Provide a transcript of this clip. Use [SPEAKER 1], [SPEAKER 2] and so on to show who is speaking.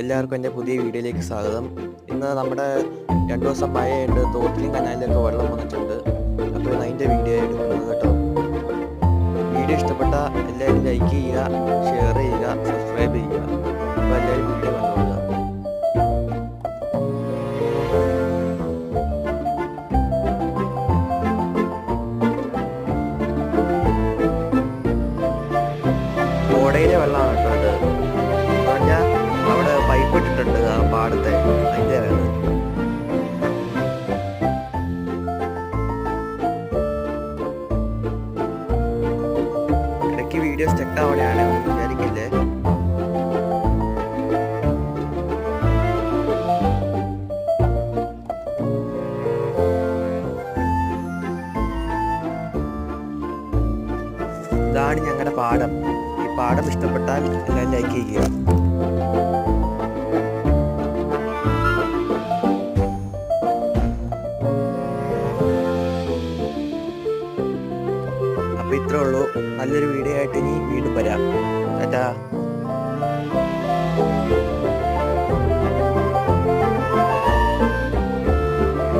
[SPEAKER 1] എല്ലാവർക്കും എന്റെ പുതിയ വീഡിയോയിലേക്ക് സ്വാഗതം. ഇന്ന് നമ്മുടെ രണ്ട് ദിവസം മഴയുണ്ട് തോട്ടിലും കനാലിലൊക്കെ വെള്ളം വന്നിട്ടുണ്ട്. അപ്പോൾ അതിന്റെ വീഡിയോ എടുക്കുന്നത് കേട്ടോ. വീഡിയോ ഇഷ്ടപ്പെട്ട എല്ലാവരും ലൈക്ക് ചെയ്യുക ഷെയർ ചെയ്യുക സബ്സ്ക്രൈബ് ചെയ്യുക. അപ്പോൾ എല്ലാവരും വീഡിയോ കണ്ടുകൊള്ളുക ഓടയിലെ വെള്ളമാണ് കേട്ടോ അത്. വീഡിയോ സ്റ്റക്ക് അവിടെയാണ് വിചാരിക്കില്ലേ ഇതാണ് ഞങ്ങളുടെ പാഠം. ഈ പാഠം ഇഷ്ടപ്പെട്ടാൽ എല്ലാം ലൈക്ക് ചെയ്യുക. ഇത്രേ ഉള്ളൂ. നല്ലൊരു വീഡിയോ ആയിട്ട് ഇനി വീണ്ടും വരാം. ടാറ്റാ.